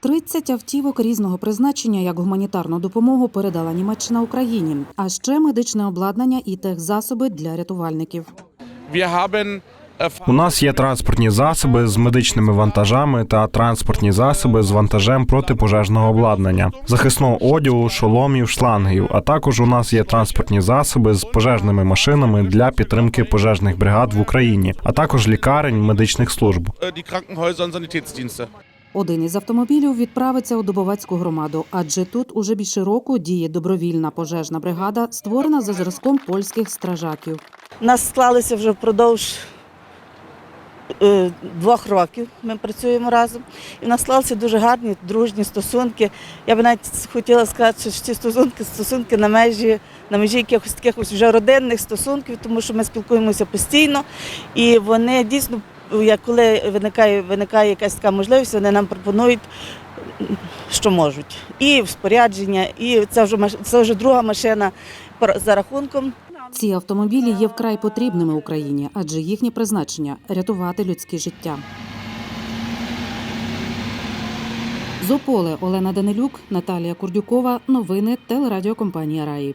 30 автівок різного призначення як гуманітарну допомогу передала Німеччина Україні, а ще медичне обладнання і техзасоби для рятувальників. Äh, У нас є транспортні засоби з медичними вантажами та транспортні засоби з вантажем протипожежного обладнання, захисного одягу, шоломів, шлангів. А також у нас є транспортні засоби з пожежними машинами для підтримки пожежних бригад в Україні, а також лікарень медичних служб. Один із автомобілів відправиться у Дубовецьку громаду, адже тут уже більше року діє добровільна пожежна бригада, створена за зразком польських стражаків. Нас склалися вже впродовж е, двох років. Ми працюємо разом. І в нас склалися дуже гарні, дружні стосунки. Я би навіть хотіла сказати, що ці стосунки стосунки на межі, на межі якихось таких вже родинних стосунків, тому що ми спілкуємося постійно. І вони дійсно, як коли виникає, виникає якась така можливість, вони нам пропонують. Що можуть, і спорядження, і це вже це вже друга машина за рахунком Ці автомобілі є вкрай потрібними Україні, адже їхнє призначення рятувати людське життя. Зополе Олена Данилюк, Наталія Курдюкова. Новини телерадіокомпанія Раї.